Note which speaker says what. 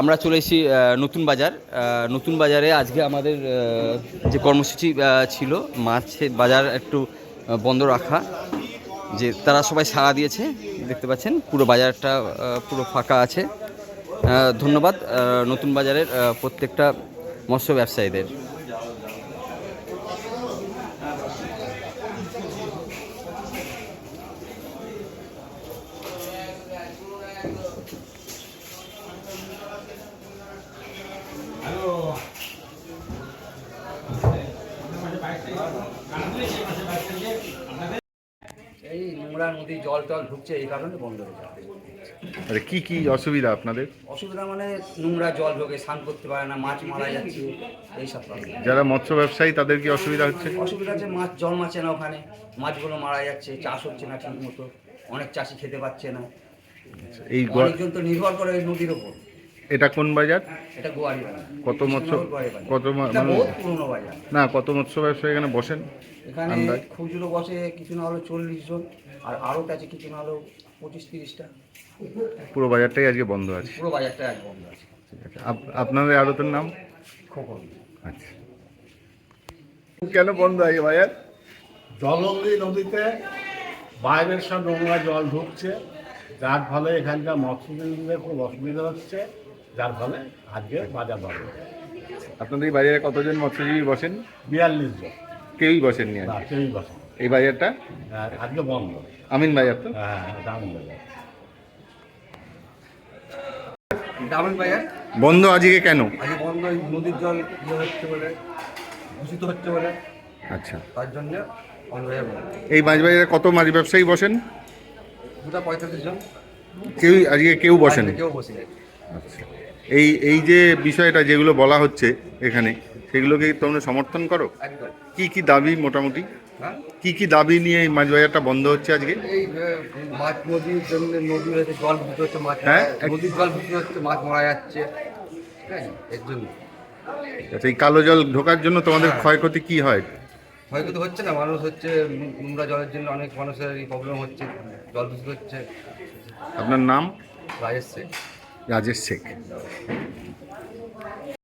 Speaker 1: আমরা চলে এসেছি নতুন বাজার। নতুন বাজারে আজকে আমাদের যে কর্মসূচি ছিল, মাছের বাজার একটু বন্ধ রাখা, যে তারা সবাই সাড়া দিয়েছে, দেখতে পাচ্ছেন, পুরো বাজারটা পুরো ফাঁকা আছে। ধন্যবাদ নতুন বাজারের প্রত্যেকটা মৎস্য ব্যবসায়ীদের।
Speaker 2: এই নোংরা নদী জল টল ঢুকছে এই কারণে বন্ধ হয়ে যাবে।
Speaker 3: আরে কি কি অসুবিধা আপনাদের?
Speaker 2: অসুবিধা মানে নোংরা জল ঢোকে স্নান করতে পারে না মাছ মারা যাচ্ছে এইসব
Speaker 3: যারা মৎস্য ব্যবসায়ী তাদের কি অসুবিধা হচ্ছে?
Speaker 2: অসুবিধা আছে মাছ জল মাছে না ওখানে মাছগুলো মারা যাচ্ছে চাষ হচ্ছে না ঠিক মতো অনেক চাষি খেতে পাচ্ছে না।
Speaker 3: এই
Speaker 2: অনেকজন তো নির্ভর করে এই নদীর ওপর।
Speaker 3: এটা কোন বাজার?
Speaker 2: এটা গোয়ারি বাজার।
Speaker 3: কত মৎস্য। কত মানে-
Speaker 2: পুরনো বাজার।
Speaker 3: না কত মৎস্য ব্যবসায়ী এখানে বসেন?
Speaker 2: এখানে? খুচরো বসে কিছু না হলো চল্লিশ জন আর আরও আছে কিছু না হলো পঁচিশ তিরিশটা।
Speaker 3: পুরো বাজারটাই আজকে বন্ধ আছে।
Speaker 2: পুরো বাজারটা এক বন্ধ আছে।
Speaker 3: আপ- আপনাদের আড়তের নাম?
Speaker 2: খোকন।
Speaker 3: আচ্ছা। কেন বন্ধ আছে বাজার?
Speaker 4: জলঙ্গি নদীতে বাইরের সব নোংরা জল ঢুকছে। যার ফলে এখানকার মৎস্যজীবীদের খুব অসুবিধা হচ্ছে। যার ফলে আজকে বাজার বন্ধ
Speaker 3: আপনাদের এই বাজারে কতজন মৎস্যজীবী বসেন?
Speaker 4: বিয়াল্লিশ জন।
Speaker 3: কেউই বসেননি
Speaker 4: না
Speaker 3: আজকে
Speaker 4: কেউই বসে না।
Speaker 3: এই বাজারটা?
Speaker 4: আর আজকে বন্ধ।
Speaker 3: আমিন বাজার তো
Speaker 4: হ্যাঁ দারুণ বাজার
Speaker 2: ডাবল বাজার।
Speaker 3: বন্ধ আজকে কেন?
Speaker 2: আজকে বন্ধ এই নদীর জল ইয়ে হচ্ছে বলে দূষিত হচ্ছে বলে।
Speaker 3: আচ্ছা।
Speaker 2: তার জন্য বন্ধ হয়ে গেল।
Speaker 3: এই মাছ বাজারে কত মাছ ব্যবসায়ী বসেন?
Speaker 2: দুটা পঁয়তাল্লিশ জন।
Speaker 3: কেউ আজকে কেউ বসেন?
Speaker 2: কেউ বসে নেই
Speaker 3: আচ্ছা। এই এই যে বিষয়টা যেগুলো বলা হচ্ছে এখানে সেগুলোকে তোমরা সমর্থন করো? কি কি দাবি মোটামুটি?
Speaker 2: হ্যাঁ?
Speaker 3: কি কি দাবি নিয়ে এই মাছ বাজারটা বন্ধ হচ্ছে আজকে?
Speaker 2: এই মাছ নদীর জন্য নদীর হচ্ছে জল ভুতে হচ্ছে মাছ
Speaker 3: হ্যাঁ?
Speaker 2: নদীর জল ভুতে হচ্ছে মাছ মারা যাচ্ছে। এর জন্য।
Speaker 3: আচ্ছা এই কালো জল ঢোকার জন্য তোমাদের
Speaker 2: হ্যাঁ।
Speaker 3: ক্ষয়ক্ষতি কি হয়?
Speaker 2: ক্ষয়ক্ষতি হচ্ছে না মানুষ হচ্ছে নোংরা জলের জন্য অনেক মানুষের প্রবলেম হচ্ছে জল দূষিত হচ্ছে।
Speaker 3: আপনার নাম?
Speaker 2: রাজেশ
Speaker 3: রাজেশ শেখ।